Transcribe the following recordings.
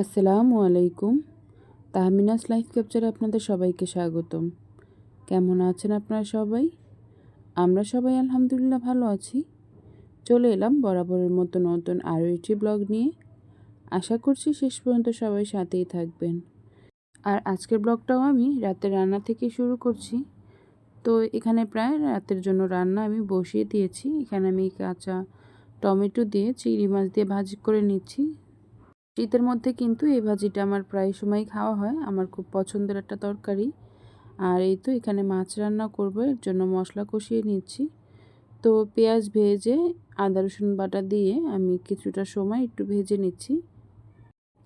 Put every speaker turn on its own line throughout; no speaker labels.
আসসালামু আলাইকুম। তাহমিনাস লাইফ ক্যাপচারে আপনাদের সবাইকে স্বাগতম। কেমন আছেন আপনারা সবাই? আমরা সবাই আলহামদুলিল্লাহ ভালো আছি। চলে এলাম বরাবরের মতো নতুন আরও একটি ব্লগ নিয়ে। আশা করছি শেষ পর্যন্ত সবাই সাথেই থাকবেন। আর আজকের ব্লগটাও আমি রাতের রান্না থেকে শুরু করছি। তো এখানে প্রায় রাতের জন্য রান্না আমি বসিয়ে দিয়েছি। এখানে আমি কাঁচা টমেটো দিয়ে, চিংড়ি মাছ দিয়ে ভাজি করে নিচ্ছি। শীতের মধ্যে কিন্তু এই ভাজিটা আমার প্রায় সময় খাওয়া হয়। আমার খুব পছন্দের একটা তরকারি। আর এই তো এখানে মাছ রান্না করব, এর জন্য মশলা কষিয়ে নিচ্ছি। তো পেঁয়াজ ভেজে আদা, রসুন বাটা দিয়ে আমি কিছুটা সময় একটু ভেজে নিচ্ছি।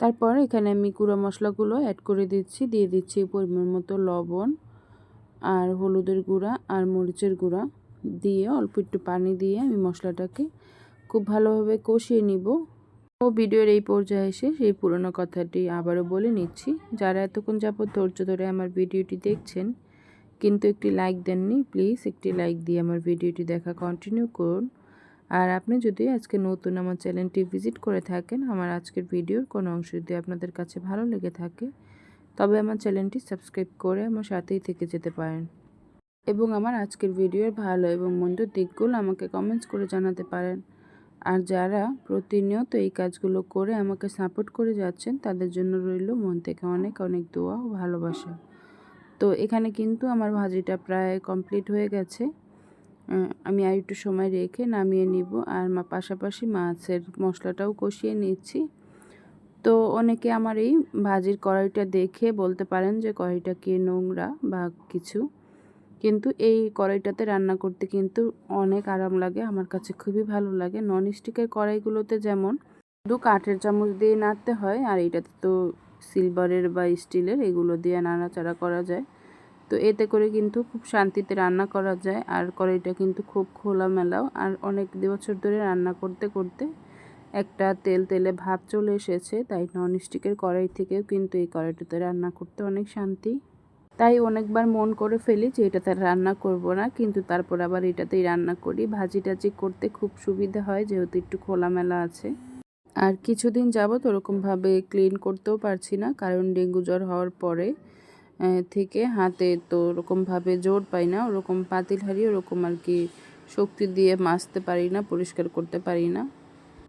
তারপর এখানে আমি গুঁড়ো মশলাগুলো অ্যাড করে দিচ্ছি, দিয়ে দিচ্ছি পরিমাণ মতো লবণ আর হলুদের গুঁড়া আর মরিচের গুঁড়া। দিয়ে অল্প একটু পানি দিয়ে আমি মশলাটাকে খুব ভালোভাবে কষিয়ে নিব। ও ভিডিওর এই পর্যায়ে এসে সেই পুরনো কথাটি আবারও বলে নিচ্ছি। যারা এতক্ষণ যাবত ধৈর্য ধরে আমার ভিডিওটি দেখছেন, কিন্তু একটি লাইক দেননি প্লিজ একটি লাইক দিয়ে আমার ভিডিওটি দেখা কন্টিনিউ করুন। আর আপনি যদি আজকে নতুন আমার চ্যানেলটি ভিজিট করে থাকেন, আমার আজকের ভিডিওর কোনো অংশ যদি আপনাদের কাছে ভালো লেগে থাকে, তবে আমার চ্যানেলটি সাবস্ক্রাইব করে আমার সাথেই থেকে যেতে পারেন। এবং আমার আজকের ভিডিওর ভালো এবং মন্দ দিকগুলো আমাকে কমেন্টস করে জানাতে পারেন। আর যারা প্রতিনিয়ত এই কাজগুলো করে আমাকে সাপোর্ট করে যাচ্ছেন, তাদের জন্য রইল মন থেকে অনেক অনেক দোয়া ও ভালোবাসা। তো এখানে কিন্তু আমার ভাজিটা প্রায় কমপ্লিট হয়ে গেছে। আমি আর একটু সময় রেখে নামিয়ে নিব আর মা পাশাপাশি মাছের মশলাটাও কষিয়ে নিচ্ছি। তো অনেকে আমার এই ভাজির কড়াইটা দেখে বলতে পারেন যে কড়াইটা কি নোংরা বা কিছু। কিন্তু এই কড়াইটাতে রান্না করতে কিন্তু অনেক আরাম লাগে, আমার কাছে খুবই ভালো লাগে। নন স্টিকের কড়াইগুলোতে যেমন শুধু কাঠের চামচ দিয়ে নাড়তে হয়, আর এটাতে তো সিলভারের বা স্টিলের এগুলো দিয়ে নাড়াচাড়া করা যায়। তো এতে করে কিন্তু খুব শান্তিতে রান্না করা যায়, আর কড়াইটা কিন্তু খুব খোলামেলাও। আর অনেক বছর ধরে রান্না করতে করতে একটা তেল, তেলে ভাব চলে এসেছে, তাই নন স্টিকের কড়াই থেকেও কিন্তু এই কড়াইটাতে রান্না করতে অনেক শান্তি। তাই অনেকবার মন করে ফেলি যে এটাতে রান্না করব না, কিন্তু তারপর আবার এটাতেই রান্না করি। ভাজি টাজি করতে খুব সুবিধা হয়, যেহেতু একটু খোলামেলা আছে। আর কিছুদিন যাবৎ ওরকমভাবে ক্লিন করতেও পারছি না, কারণ ডেঙ্গু জ্বর হওয়ার পরে থেকে হাতে তো ওরকমভাবে জোর পাই না, ওরকম পাতিল হারি ওরকম আর কি শক্তি দিয়ে মাজতে পারি না, পরিষ্কার করতে পারি না।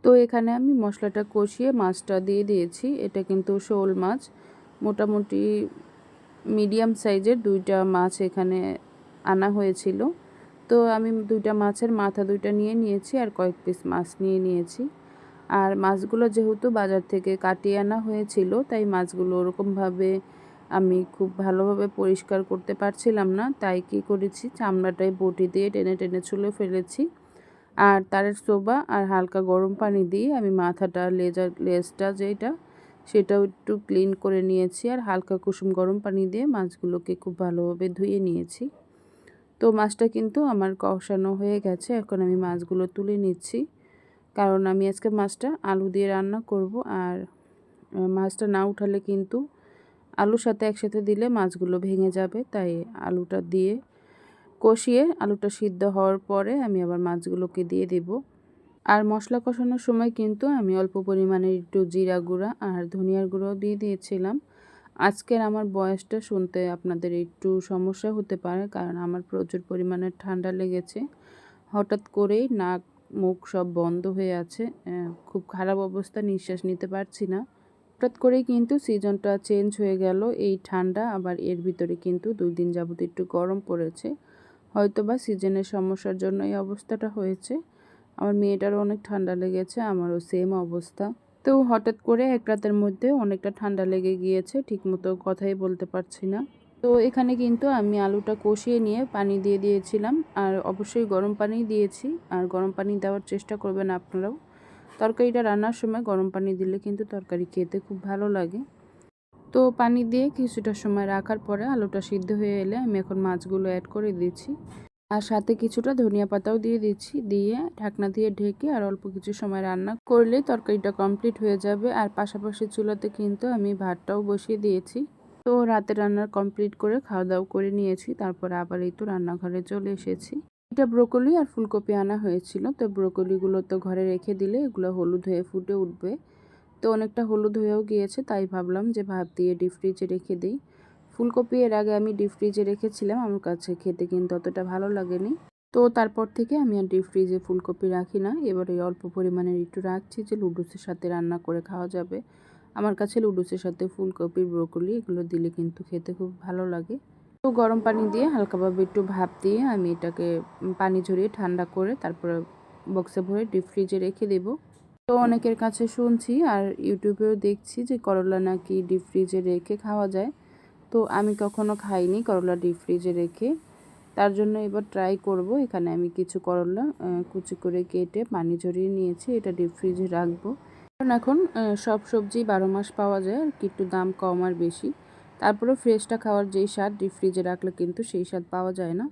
তো এখানে আমি মশলাটা কষিয়ে মাছটা দিয়ে দিয়েছি, এটা কিন্তু শোল মাছ। মোটামুটি মিডিয়াম সাইজের দুইটা মাছ এখানে আনা হয়েছিল। তো আমি দুইটা মাছের মাথা দুইটা নিয়ে নিয়েছি আর কয়েক পিস মাছ নিয়ে নিয়েছি। আর মাছগুলো যেহেতু বাজার থেকে কাটিয়ে আনা হয়েছিল, তাই মাছগুলো ওরকমভাবে আমি খুব ভালোভাবে পরিষ্কার করতে পারছিলাম না। তাই কি করেছি চামড়াটাই বটি দিয়ে টেনে টেনে ছুলে ফেলেছি। আর তারের সোবা আর হালকা গরম পানি দিয়ে আমি মাথাটা, লেজার, লেজটা যেটা সেটাও একটু ক্লিন করে নিয়েছি আর হালকা কুসুম গরম পানি দিয়ে মাছগুলোকে খুব ভালোভাবে ধুয়ে নিয়েছি। তো মাছটা কিন্তু আমার কষানো হয়ে গেছে, এখন আমি মাছগুলো তুলে নিচ্ছি। কারণ আমি আজকে মাছটা আলু দিয়ে রান্না করব আর মাছটা না উঠালে কিন্তু আলুর সাথে একসাথে দিলে মাছগুলো ভেঙে যাবে। তাই আলুটা দিয়ে কষিয়ে আলুটা সিদ্ধ হওয়ার পরে আমি আবার মাছগুলোকে দিয়ে দেবো। আর মশলা কষানোর সময় কিন্তু আমি অল্প পরিমাণে একটু জিরা গুঁড়া আর ধনিয়ার গুঁড়োও দিয়ে দিয়েছিলাম। আজকের আমার বয়সটা শুনতে আপনাদের একটু সমস্যা হতে পারে কারণ আমার প্রচুর পরিমাণে ঠান্ডা লেগেছে। হঠাৎ করেই নাক, মুখ সব বন্ধ হয়ে আছে। খুব খারাপ অবস্থা, নিঃশ্বাস নিতে পারছি না। হঠাৎ করেই কিন্তু সিজনটা চেঞ্জ হয়ে গেল। এই ঠান্ডা আবার এর ভিতরে কিন্তু দুই দিন যাবত একটু গরম পড়েছে। হয়তো বা সিজনের সমস্যার জন্য এই অবস্থাটা হয়েছে। আমার মেয়েটারও অনেক ঠান্ডা লেগেছে, আমারও সেম অবস্থা। তো হঠাৎ করে এক রাতের মধ্যে অনেকটা ঠান্ডা লেগে গিয়েছে, ঠিকমতো কথাই বলতে পারছি না। তো এখানে কিন্তু আমি আলুটা কষিয়ে নিয়ে পানি দিয়ে দিয়েছিলাম, আর অবশ্যই গরম পানি দিয়েছি, আর গরম পানি দেওয়ার চেষ্টা করবেন আপনারাও। তরকারিটা রান্নার সময় গরম পানি দিলে কিন্তু তরকারি খেতে খুব ভালো লাগে। তো পানি দিয়ে কিছুটা সময় রাখার পরে আলুটা সিদ্ধ হয়ে এলে আমি এখন মাছগুলো অ্যাড করে দিচ্ছি। আর সাথে কিছুটা ধনিয়া পাতাও দিয়ে দিচ্ছি। দিয়ে ঢাকনা দিয়ে ঢেকে আর অল্প কিছু সময় রান্না করলে তরকারিটা কমপ্লিট হয়ে যাবে। আর পাশাপাশি চুলাতে কিন্তু আমি ভাতটাও বসিয়ে দিয়েছি। তো রাতে রান্না কমপ্লিট করে খাওয়া দাওয়া করে নিয়েছি। তারপর আবার এই তো রান্নাঘরে চলে এসেছি। এটা ব্রোকলি আর ফুলকপি আনা হয়েছিল। তো ব্রোকলিগুলো তো ঘরে রেখে দিলে এগুলো হলুদ হয়ে ফুটে উঠবে। তো অনেকটা হলুদ হয়েও গিয়েছে, তাই ভাবলাম যে ভাত দিয়ে ডিপ ফ্রিজে রেখে দিই। ফুলকপি এর আগে আমি ডিপ ফ্রিজে রেখেছিলাম, আমার কাছে খেতে কিন্তু অতটা ভালো লাগেনি। তো তারপর থেকে আমি আর ডিপ ফ্রিজে ফুলকপি রাখি না। এবার এই অল্প পরিমাণের একটু রাখছি যে লুডুসের সাথে রান্না করে খাওয়া যাবে। আমার কাছে লুডুসের সাথে ফুলকপি, ব্রোকলি এগুলো দিলে কিন্তু খেতে খুব ভালো লাগে। তো গরম পানি দিয়ে হালকাভাবে একটু ভাপ দিয়ে আমি এটাকে পানি ঝরিয়ে ঠান্ডা করে তারপরে বক্সে ভরে ডিপ ফ্রিজে রেখে দেবো। তো অনেকের কাছে শুনছি আর ইউটিউবেও দেখছি যে করলা নাকি ডিপ ফ্রিজে রেখে খাওয়া যায়। তো আমি কখনো খাইনি করলা ডিপ ফ্রিজে রেখে। তার জন্য এবার ট্রাই করব। এখানে আমি কিছু করলা কুচি করে কেটে পানি ঝরিয়ে নিয়েছি। এটা ডিপ ফ্রিজে রাখব। কারণ এখন সব সবজি বারো মাস পাওয়া যায়, আর কি একটু দাম কম আর বেশি। তারপরে ফ্রেশটা খাওয়ার যেই স্বাদ ডিপ ফ্রিজে রাখলে কিন্তু সেই স্বাদ পাওয়া যায় না।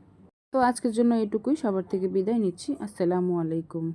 তো আজকের জন্য এটুকুই। সবার থেকে বিদায় নিচ্ছি। আসসালামু আলাইকুম।